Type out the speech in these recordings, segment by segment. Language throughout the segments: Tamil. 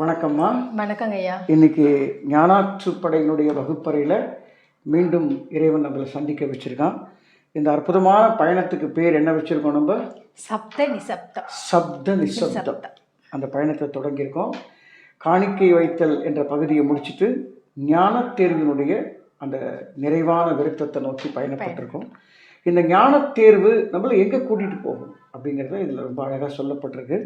வணக்கம்மா. வணக்கங்க ஐயா இன்னைக்கு ஞானாற்றுப்படையினுடைய வகுப்பறையில் மீண்டும் இறைவன் நம்மளை சந்திக்க வச்சிருக்கான். இந்த அற்புதமான பயணத்துக்கு பேர் என்ன வச்சிருக்கோம் நம்ம? சப்த நிசப்தம். சப்த நிசப்தம். அந்த பயணத்தை தொடங்கியிருக்கோம். காணிக்கை வைத்தல் என்ற பகுதியை முடிச்சிட்டு ஞானத் தேர்வினுடைய அந்த நிறைவான விருத்தத்தை நோக்கி பயணப்பட்டிருக்கோம். இந்த ஞானத் தேர்வு நம்மளை எங்கே கூட்டிகிட்டு போகும் அப்படிங்கிறத இதில் ரொம்ப அழகாக சொல்லப்பட்டிருக்கு.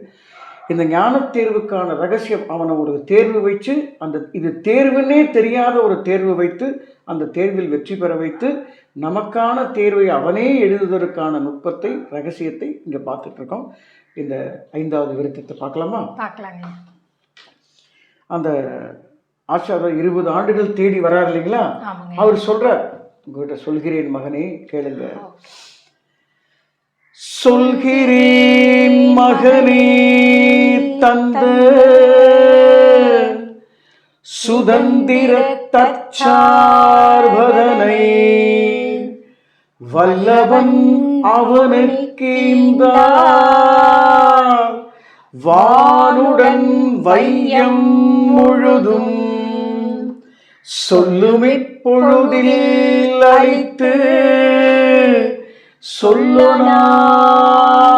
இந்த ஞானத் தேர்வுக்கான ரகசியம் அவனை ஒரு தேர்வு வச்சு அந்த இது தேர்வுன்னே தெரியாத ஒரு தேர்வு வைத்து அந்த தேர்வில் வெற்றி பெற வைத்து நமக்கான தேர்வை அவனே எழுதுவதற்கான நுட்பத்தை ரகசியத்தை இங்கே பார்த்துட்டு இருக்கோம் இந்த ஐந்தாவது விருத்தத்தை பார்க்கலாமா? பார்க்கலாங்க. அந்த ஆச்சாரியர் இருபது ஆண்டுகள் தேடி வரார் இல்லைங்களா? அவர் சொல்றார் உங்ககிட்ட சொல்கிறேன் மகனே கேளுங்க. சொல்கிறேன் மகனே தந்து சுதந்திர தற்சார்பதனை வல்லவன் அவனுக்கு வானுடன் வையம் முழுதும் சொல்லுமிப்பொழுதில் அழைத்து சொல்லனா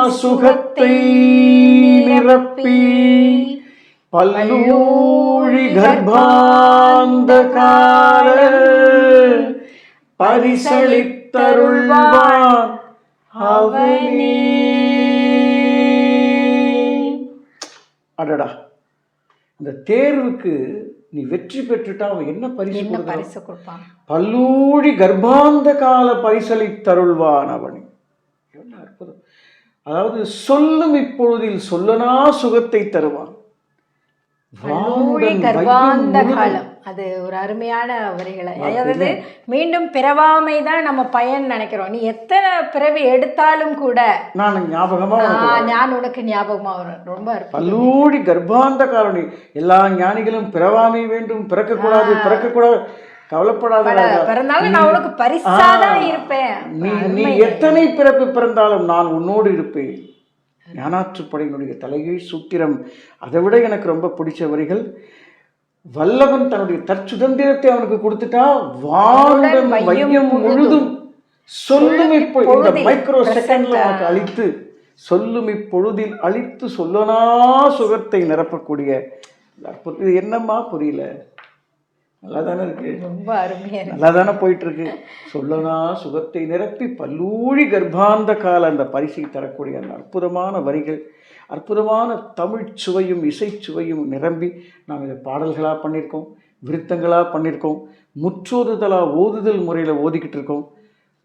சுகத்தை நிரப்பி பல்லூழி கர்ப்பாந்த கால பரிசளித்தருள்வான் அவனே. அடடா. இந்த தேர்வுக்கு நீ வெற்றி பெற்றுட்டா அவன் என்ன பரிசு? பரிசு கொடுப்பான் பல்லூழி கர்ப்பாந்த கால பரிசளித்தருள்வான் அவன் என்ன அற்புதம் அதாவது சொல்லும் இப்பொழுதில் சொல்லனா சுகத்தை தருவான் கர்ப்பாந்த. காலம் அது ஒரு அருமையான வரிகளை. அதாவது மீண்டும் பிறவாமை தான் நம்ம பயன் நினைக்கிறோம். நீ எத்தனை பிறவி எடுத்தாலும் கூட நான் ஞாபகமா நான் உனக்கு ஞாபகமா வரும். ரொம்ப பல்லூடி கர்ப்பாந்த காரணி. எல்லா ஞானிகளும் பிறவாமை வேண்டும். பிறக்கக்கூடாது பிறக்கக்கூடாது. கவலைப்படாத ராஜா. பிறந்தாலும் நான் உனக்கு பரிசாதான் இருப்பேன். நீ நீ எத்தனை பிறப்பு பிறந்தாலும் நான் உன்னோடு இருப்பேன். ஞானாற்றுப்படையினுடைய தலைகீழ் சூத்திரம். அதை விட எனக்கு ரொம்ப பிடிச்ச வரிகள் வல்லவன் தன்னுடைய தற்சுதந்திரத்தை அவனுக்கு கொடுத்துட்டா வானுடன் வையம் முழுதும். சொல்லும் இப்போ இந்த மைக்ரோ செகண்ட்ல உனக்கு அழித்து சொல்லும் இப்பொழுதில் அழித்து சொல்லனா சுகத்தை நிரப்பக்கூடிய. இது என்னம்மா புரியல? நல்லா தானே இருக்கு. ரொம்ப அருமையா இருக்கு. நல்லா தானே போயிட்டு இருக்கு சொல்லனா சுகத்தை நிரப்பி பல்லூழி கர்ப்பாந்த கால அந்த பரிசை தரக்கூடிய அந்த அற்புதமான வரிகள் அற்புதமான தமிழ் சுவையும் இசைச்சுவையும் நிரம்பி நாம் இதை பாடல்களாக பண்ணியிருக்கோம் விருத்தங்களாக பண்ணியிருக்கோம் முற்றோதுதலாக ஓதுதல் முறையில் ஓதிக்கிட்டு இருக்கோம்.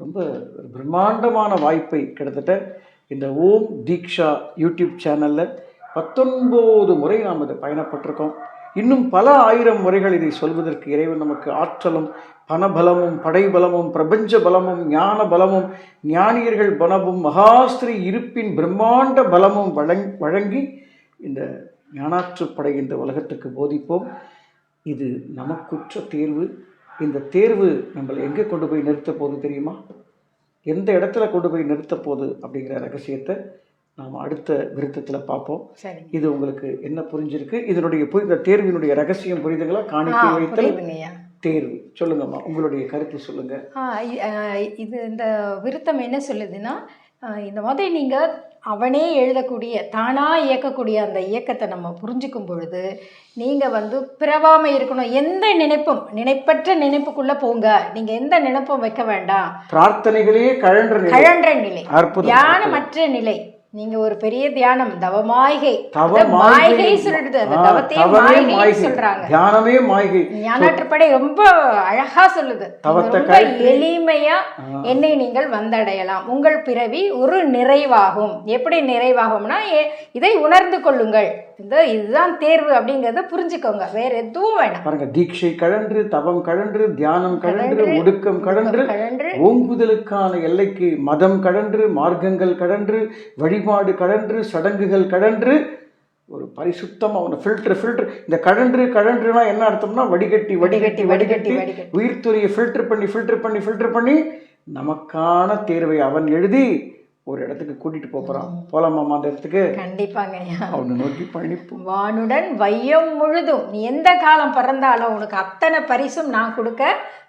ரொம்ப பிரம்மாண்டமான வாய்ப்பை கிட்டத்தட்ட இந்த ஓம் தீக்ஷா யூடியூப் சேனலில் பத்தொன்பது முறை நாம் இதை பயணப்பட்டிருக்கோம். இன்னும் பல ஆயிரம் முறைகள் இதை சொல்வதற்கு இறைவன் நமக்கு ஆற்றலும் பணபலமும் படைபலமும் பிரபஞ்ச பலமும் ஞான பலமும் ஞானியர்கள் பலமும் மகாஸ்திரி இருப்பின் பிரம்மாண்ட பலமும் வழங் வழங்கி இந்த ஞானாற்றுப்படை இந்த உலகத்துக்கு போதிப்போம். இது நமக்குற்ற தேர்வு. இந்த தேர்வு நம்மளை எங்கே கொண்டு போய் நிறுத்த போகுது தெரியுமா? எந்த இடத்துல கொண்டு போய் நிறுத்த போகுது அப்படிங்கிற ரகசியத்தை நாம் அடுத்த விருத்தத்தில் பார்ப்போம். சரி இது உங்களுக்கு என்ன புரிஞ்சிருக்கு? இதனுடைய இந்த தேர்வினுடைய ரகசியம் புரியுதுங்களா? காணிக்கை வைத்தல் தேர்வு. சொல்லுங்கம்மா உங்களுடைய கருத்து சொல்லுங்க. இது இந்த விருத்தம் என்ன சொல்லுதுன்னா இந்த மாதிரி நீங்கள் அவனே எழுதக்கூடிய தானாக இயக்கக்கூடிய அந்த இயக்கத்தை நம்ம புரிஞ்சுக்கும் பொழுது நீங்கள் வந்து பிறவாமல் இருக்கணும். எந்த நினைப்பும் நினைப்பற்ற நினைப்புக்குள்ளே போங்க. நீங்கள் எந்த நினைப்பும் வைக்க வேண்டாம். பிரார்த்தனைகளே கழன்ற நிலை. கழன்ற நிலை. தியானமற்ற நிலை. நீங்க ஒரு பெரிய தியானம் தவமாய்கை மாய்கை. சொல்லிடுது. அந்த தவத்தையே. சொல்றாங்க. தியானமே மாய்கை ஞானாற்றுப்படை ரொம்ப அழகா சொல்லுது. ரொம்ப எளிமையா என்னை நீங்கள் வந்தடையலாம். உங்கள் பிறவி ஒரு நிறைவாகும். எப்படி நிறைவாகும்னா இதை உணர்ந்து கொள்ளுங்கள். இந்த இதுதான் தேர்வு அப்படிங்கறத புரிஞ்சுக்கோங்க. வேற எதுவும் வேணாம். பாருங்க தீட்சை கழன்று தவம் கழன்று தியானம் கழன்று ஒடுக்கம் கழன்று கழன்று. ஓங்குதலுக்கான எல்லைக்கு மதம் கடன்று மார்க்கங்கள் கடன்று வழிபாடு கடன்று சடங்குகள் கடன்று ஒரு பரிசுத்தம் அவனை ஃபில்டர் ஃபில்டர் இந்த கழன்று கழன்றுனா என்ன அர்த்தம்னா வடிகட்டி வடிகட்டி வடிகட்டி. உயிர்த்துறையை ஃபில்டர் பண்ணி ஃபில்டர் பண்ணி ஃபில்டர் பண்ணி நமக்கான தேர்வை அவன் எழுதி ஒரு இடத்துக்கு கூட்டிட்டு போகிறான் போலாமாம்மா அந்த இடத்துக்கு? கண்டிப்பாங்க. அவனை நோக்கி பயணிப்போம். வானுடன் வையம் முழுதும். நீ எந்த காலம் பிறந்தாலும் உனக்கு அத்தனை பரிசும் நான் கொடுக்க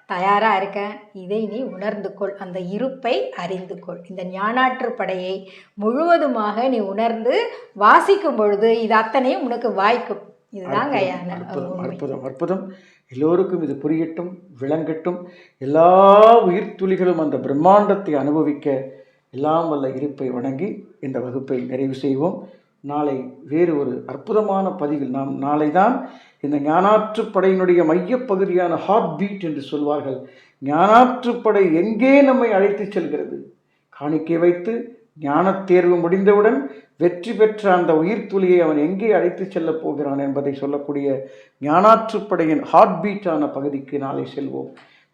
தயாரா இருக்கேன். இதை நீ உணர்ந்து கொள். அந்த இருப்பை அறிந்து கொள். இந்த ஞானாற்று படையை முழுவதுமாக நீ உணர்ந்து வாசிக்கும் பொழுது இது அத்தனையும் உனக்கு வாய்க்கும். இதுதாங்க அற்புதம். அற்புதம் அற்புதம். எல்லோருக்கும் இது புரியட்டும் விளங்கட்டும். எல்லா உயிர் துளிகளும் அந்த பிரம்மாண்டத்தை அனுபவிக்க எல்லாம் வல்ல இருப்பை வணங்கி இந்த வகுப்பை நிறைவு செய்வோம். நாளை வேறு ஒரு அற்புதமான பதிவில் நாம் நாளை தான் இந்த ஞானாற்றுப்படையினுடைய மையப்பகுதியான ஹார்ட் பீட் என்று சொல்வார்கள். ஞானாற்றுப்படை எங்கே நம்மை அழைத்து செல்கிறது? காணிக்கை வைத்து ஞானத் தேர்வு முடிந்தவுடன் வெற்றி பெற்ற அந்த உயிர் துளியை அவன் எங்கே அழைத்து செல்லப் போகிறான் என்பதை சொல்லக்கூடிய ஞானாற்றுப்படையின் ஹார்ட் பீட்டான பகுதிக்கு நாளை செல்வோம்.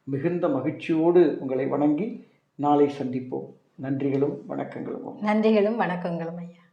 மிகுந்த மகிழ்ச்சியோடு உங்களை வணங்கி நாளை சந்திப்போம். நன்றிகளும் வணக்கங்களும். நன்றிகளும் வணக்கங்களும் ஐயா.